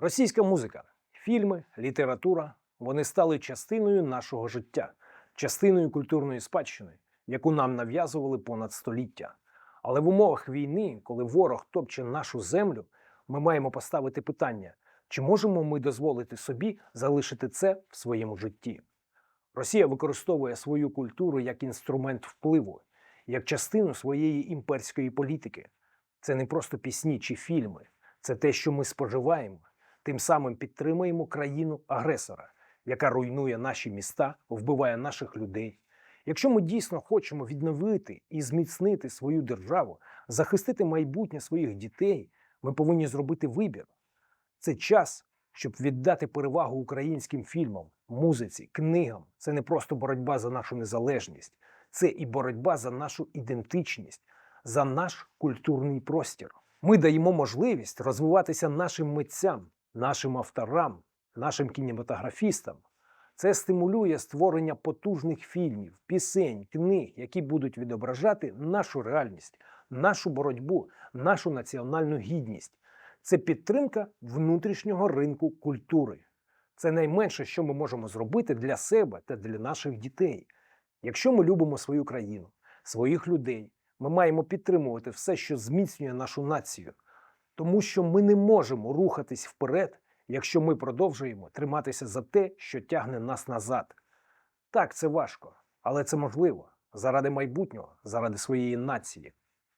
Російська музика, фільми, література вони стали частиною нашого життя, частиною культурної спадщини, яку нам нав'язували понад століття. Але в умовах війни, коли ворог топче нашу землю, ми маємо поставити питання, чи можемо ми дозволити собі залишити це в своєму житті. Росія використовує свою культуру як інструмент впливу, як частину своєї імперської політики. Це не просто пісні чи фільми, це те, що ми споживаємо, тим самим підтримуємо країну агресора, яка руйнує наші міста, вбиває наших людей. Якщо ми дійсно хочемо відновити і зміцнити свою державу, захистити майбутнє своїх дітей, ми повинні зробити вибір. Це час, щоб віддати перевагу українським фільмам, музиці, книгам. Це не просто боротьба за нашу незалежність, це і боротьба за нашу ідентичність, за наш культурний простір. Ми даємо можливість розвиватися нашим митцям, нашим авторам, нашим кінематографістам. Це стимулює створення потужних фільмів, пісень, книг, які будуть відображати нашу реальність, нашу боротьбу, нашу національну гідність. Це підтримка внутрішнього ринку культури. Це найменше, що ми можемо зробити для себе та для наших дітей. Якщо ми любимо свою країну, своїх людей, ми маємо підтримувати все, що зміцнює нашу націю, тому що ми не можемо рухатись вперед, якщо ми продовжуємо триматися за те, що тягне нас назад. Так, це важко, але це можливо заради майбутнього, заради своєї нації.